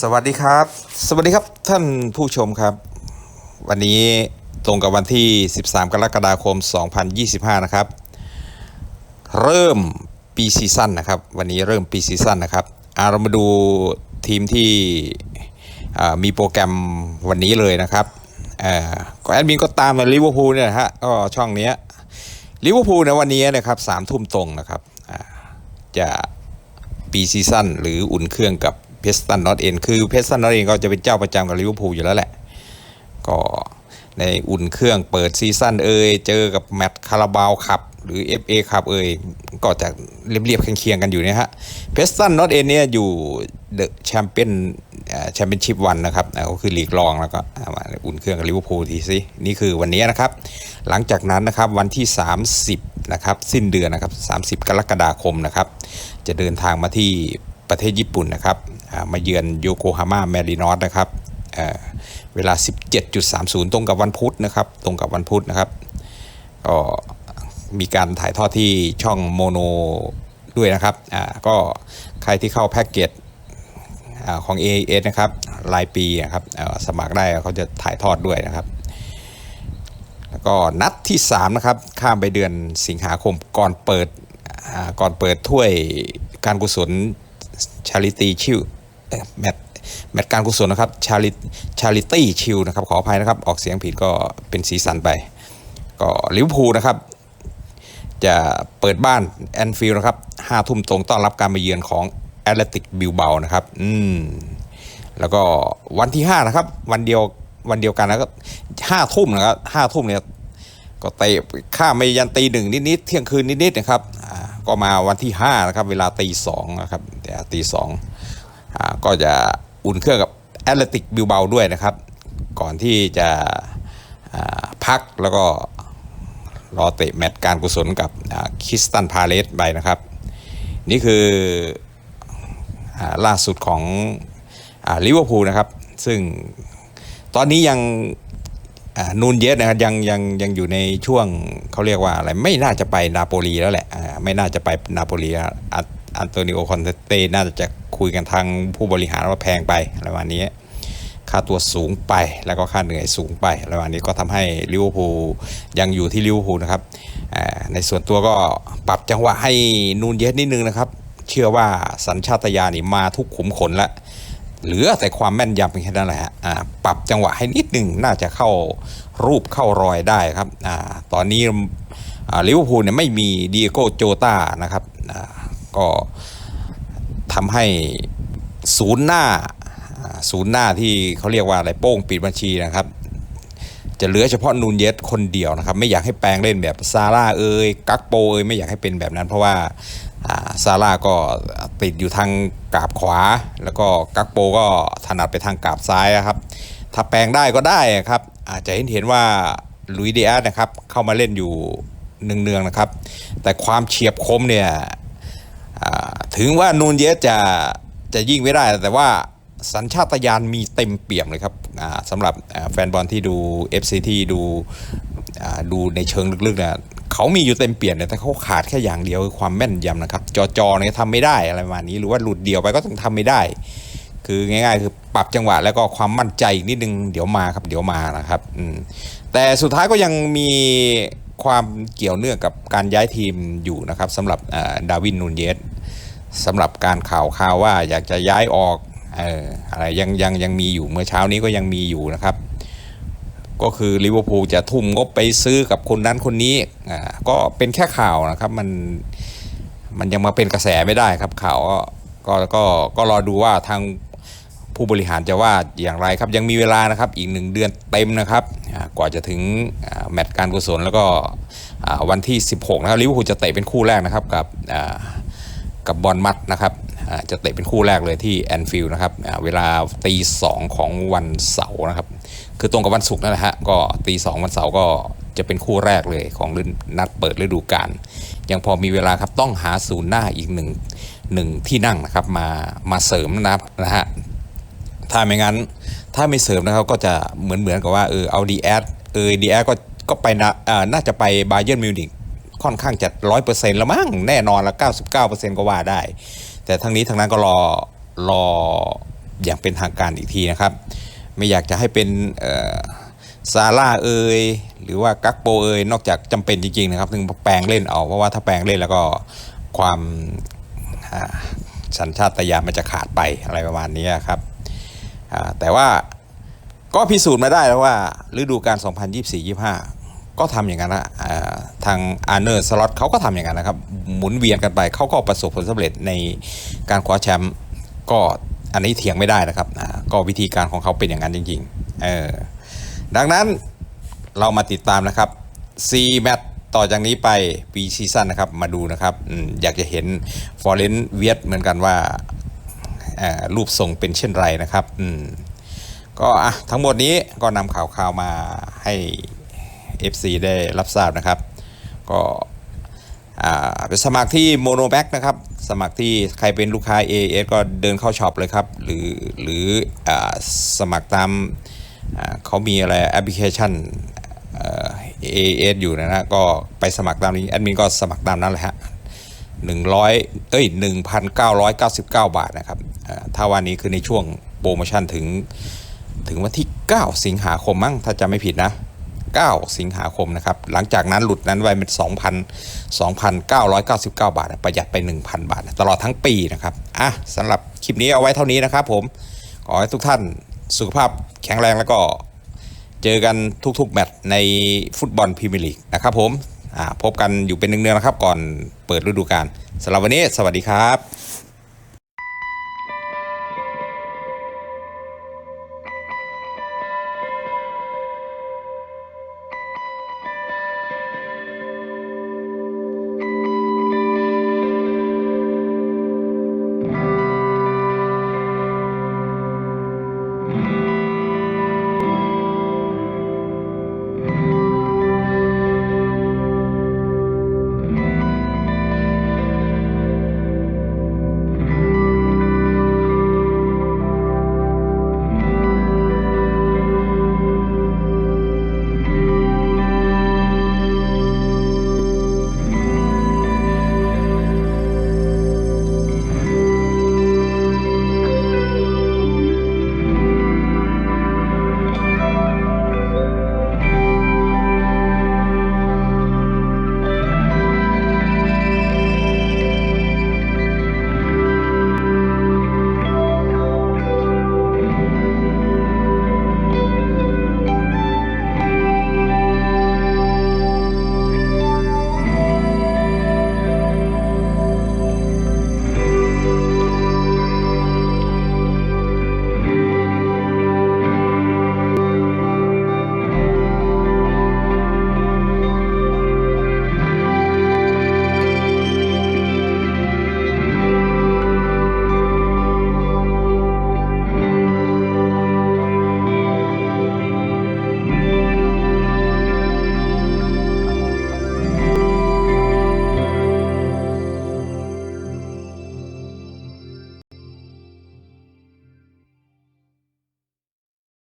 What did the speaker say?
สวัสดีครับ สวัสดีครับท่านผู้ชมครับ วันนี้ตรงกับวันที่ 13 กรกฎาคม 2025 นะครับ เริ่มปีซีซั่นนะครับ วันนี้เริ่มปีซีซั่นนะครับอาเรามาดูทีมที่มีโปรแกรมวันนี้เลยนะครับก็แอดมินก็ตามมาลิเวอร์พูลเนี่ยฮะก็ช่องเนี้ยลิเวอร์พูลในวันนี้นะครับสามทุ่มตรงนะครับจะ ปีซีซั่นหรืออุ่นเครื่องกับเพสตันนอตเอ็นคือเพสตันนอตเอ็นก็จะเป็นเจ้าประจำกับลิเวอร์พูลอยู่แล้วแหละ ก็ในอุ่นเครื่องเปิดซีซั่นเอยเจอกับแมตช์คาราบาวขับหรือ FA คับเอยก็จะเรียบๆเคียงๆกันอยู่เนี่ยฮะเพสตันนอตเอ็นเนี่ยอยู่ เดอะแชมเปี้ยนแชมเปี้ยนชิพวันนะครับก็คือลีกรองแล้วก็มาอุ่นเครื่องกับลิเวอร์พูลทีสินี่คือวันนี้นะครับ หลังจากนั้นนะครับวันที่ 30นะครับสิ้นเดือนนะครับ 30 กรกฎาคมนะครับจะเดินทางมาที่ประเทศญี่ปุ่นนะครับมาเยือนโยโกฮาม่าแมรินอสนะครับเเวลา 17.30 ตรงกับวันพุธนะครับตรงกับวันพุธนะครับก็มีการถ่ายทอดที่ช่องโมโนด้วยนะครับก็ใครที่เข้าแพ็กเกจ ของ AAS นะครับรายปีนะครับสมัครได้เขาจะถ่ายทอดด้วยนะครับ แล้วก็นัดที่ 3 นะครับ ข้ามไปเดือนสิงหาคมก่อนเปิดก่อนเปิดถ้วยการกุศลชาริตี้ชิวแมตแมตช์การกุศลนะครับชาริชาริตี้ชิวนะครับขออภัยนะครับ ออกเสียงผิดก็เป็นสีสันไป ก็ลิเวอร์พูลนะครับ จะเปิดบ้านแอนฟิลด์นะครับห้าทุ่มตรงต้อนรับการมาเยือนของ แอตเลติกบิลเบานะครับ อืม แล้วก็วันที่ 5 นะครับ วันเดียววันเดียวกันแล้วก็ห้าทุ่มนะครับห้าทุ่มเนี่ยก็เตะข้ามไปยันตีหนึ่งนิดๆเที่ยงคืนนิดๆนะครับอ่าก็มาวันที่5นะครับเวลาตีสองนะครับแต่ตีสองอ่าก็จะอุ่นเครื่องกับแอตเลติกบิลเบาด้วยนะครับ ก่อนที่จะอ่าพักแล้วก็รอเตะแมตช์การกุศลกับคิสตันพาเลสไปนะครับ นี่คือ ล่าสุดของลิเวอร์พูลนะครับ ซึ่งตอนนี้ยังนูนเยสนะครับยังยังยังอยู่ในช่วงเขาเรียกว่าอะไรไม่น่าจะไปนาโปลีแล้วแหละไม่น่าจะไปนาโปลีอ,อันอันโตนิโอคอนเต้น่าจะคุยกันทางผู้บริหารว่าแพงไปอะไรประมาณนี้ค่าตัวสูงไปแล้วก็ค่าเหนื่อยสูงไประหว่างนี้ก็ทำให้ลิเวอร์พูลยังอยู่ที่ลิเวอร์พูลนะครับในส่วนตัวก็ปรับจังหวะให้นูนเยสนิดนึงนะครับ ชื่อว่าสัญชาตญาณนี่มาทุกขุมขนแล้วเหลือแต่ความแม่นยำเพียงแค่นั้นแหละฮะปรับจังหวะให้นิดนึงน่าจะเข้ารูปเข้ารอยได้ครับอตอนนี้ลิเวอร์พูลเนี่ยไม่มีดิเอโก้โจตานะครับก็ทำให้ศูนย์หน้าศูนย์หน้าที่เขาเรียกว่าอะไรโป้งปิดบัญชีนะครับ จะเหลือเฉพาะนูนเยสคนเดียวนะครับ ไม่อยากให้แปลงเล่นแบบซาร่าเอยกักโปเอยไม่อยากให้เป็นแบบนั้น เพราะว่า ซาร่าก็ติดอยู่ทางกราบขวา แล้วก็กักโปก็ถนัดไปทางกราบซ้ายนะครับถ้าแปลงได้ก็ได้ครับ อาจจะเห็นเห็นว่าลุยเดียนะครับเข้ามาเล่นอยู่เนืองๆนะครับ แต่ความเฉียบคมเนี่ยถึงว่านูนเยสจะจะยิ่งไม่ได้ แต่ว่าสัญชาตญาณมีเต็มเปี่ยมเลยครับสำหรับแฟนบอลที่ดู FC ที่ดูดูในเชิงลึกๆเนี่ย เขามีอยู่เต็มเปลี่ยนแต่เขาขาดแค่อย่างเดียวคือความแม่นยำนะครับ จอจอเนี่ยทำไม่ได้อะไรประมาณนี้ หรือว่าหลุดเดียวไปก็ต้องทำไม่ได้ คือง่าย ๆ คือปรับจังหวะแล้วก็ความมั่นใจอีกนิดนึงเดี๋ยวมาครับเดี๋ยวมานะครับอืมแต่สุดท้ายก็ยังมีความเกี่ยวเนื่องกับการย้ายทีมอยู่นะครับสำหรับดาวินนูนเยสสำหรับการข่าวข่าวว่าอยากจะย้ายออกอออะไรยังยังยังมีอยู่เมื่อเช้านี้ก็ยังมีอยู่นะครับ ก็คือลิเวอร์พูลจะทุ่มงบไปซื้อกับคนนั้นคนนี้อ่าก็เป็นแค่ข่าวนะครับมันมันยังมาเป็นกระแสไม่ได้ครับข่าวก็ก็ก็ก็รอดูว่าทางผู้บริหารจะว่าอย่างไรครับยังมีเวลานะครับอีกหนึ่งเดือนเต็มนะครับกว่าจะถึงแมตช์การกุศลแล้วก็วันที่ 16 นะครับลิเวอร์พูลจะเตะเป็นคู่แรกนะครับกับกับบอลมัดนะครับ จะเตะเป็นคู่แรกเลยที่แอนฟิลด์นะครับเวลาตีสองของวันเสาร์นะครับ คือตรงกับวันศุกร์นั่นแหละฮะก็ตีสองวันเสาร์ก็จะเป็นคู่แรกเลยของนัดเปิดฤดูกาลยังพอมีเวลาครับต้องหาศูนย์หน้าอีกหนึ่งหนึ่งที่นั่งนะครับมามาเสริมนะครับนะฮะถ้าไม่งั้นถ้าไม่เสริมนะครับก็จะเหมือนเหมือนกับว่าเออเอาดีแอดเออดีแอดก็ก็ไปนะอ่าน่าจะไปบาเยิร์นมิวนิกค่อนข้างจะร้อยเปอร์เซ็นต์ละมั้งแน่นอนละเก้าสิบเก้าเปอร์เซ็นต์ก็ว่าได้ แต่ทั้งนี้ทั้งนั้นก็รอรออย่างเป็นทางการอีกทีนะครับ ไม่อยากจะให้เป็นซาร่าเอยหรือว่ากักโปเอยนอกจากจำเป็นจริงๆนะครับถึงแปลงเล่นเอาเพราะว่าถ้าแปลงเล่นแล้วก็ความสัญชาตญาณมันจะขาดไปอะไรประมาณนี้ครับแต่ว่าก็พิสูจน์มาได้แล้วว่าฤดูกาล2024-25 ก็ทำอย่างนั้นนะทางอาร์เนอร์สล็อตเขาก็ทำอย่างนั้นนะครับ หมุนเวียนกันไปเขาก็ประสบผลสำเร็จในการคว้าแชมป์ก็อันนี้เถียงไม่ได้นะครับก็วิธีการของเขาเป็นอย่างนั้นจริงๆเออดังนั้นเรามาติดตามนะครับ4แมตต่อจากนี้ไปปีซีซั่นนะครับมาดูนะครับอมอยากจะเห็นฟอร์เรนเวียดเหมือนกันว่าอ่ารูปทรงเป็นเช่นไรนะครับอืมก็อะทั้งหมดนี้ก็นำข่าวข่าวมาให้ FC ได้รับทราบนะครับ ก็ไปสมัครที่โมโนแบ็กนะครับ สมัครที่ใครเป็นลูกค้า AS ก็เดินเข้าช็อปเลยครับ หรือหรืออสมัครตามเขามีอะไรแอปพลิเคชันเอ่อ AS อยู่นะฮะก็ไปสมัครตามนี้แอดมินก็สมัครตามนั้นเลยฮะหนึ่งร้อยเอ้ยหนึ่งพันเก้าร้อยเก้าสิบเก้าบาทนะครับถ้าวันนี้คือในช่วงโปรโมชั่นถึงถึงวันที่ 9 สิงหาคมมั้งถ้าจะไม่ผิดนะ 9 สิงหาคมนะครับ หลังจากนั้นหลุดนั้นไว้เป็น2,000 2,999 บาท ประหยัดไป 1,000 บาท ตลอดทั้งปีนะครับ อะสำหรับคลิปนี้เอาไว้เท่านี้นะครับผม ขอให้ทุกท่านสุขภาพแข็งแรงแล้วก็เจอกันทุกๆ แมตช์ในฟุตบอลพรีเมียร์ลีกนะครับผมพบกันอยู่เป็นเนืองๆนะครับ ก่อนเปิดฤดูกาลสำหรับวันนี้ สวัสดีครับ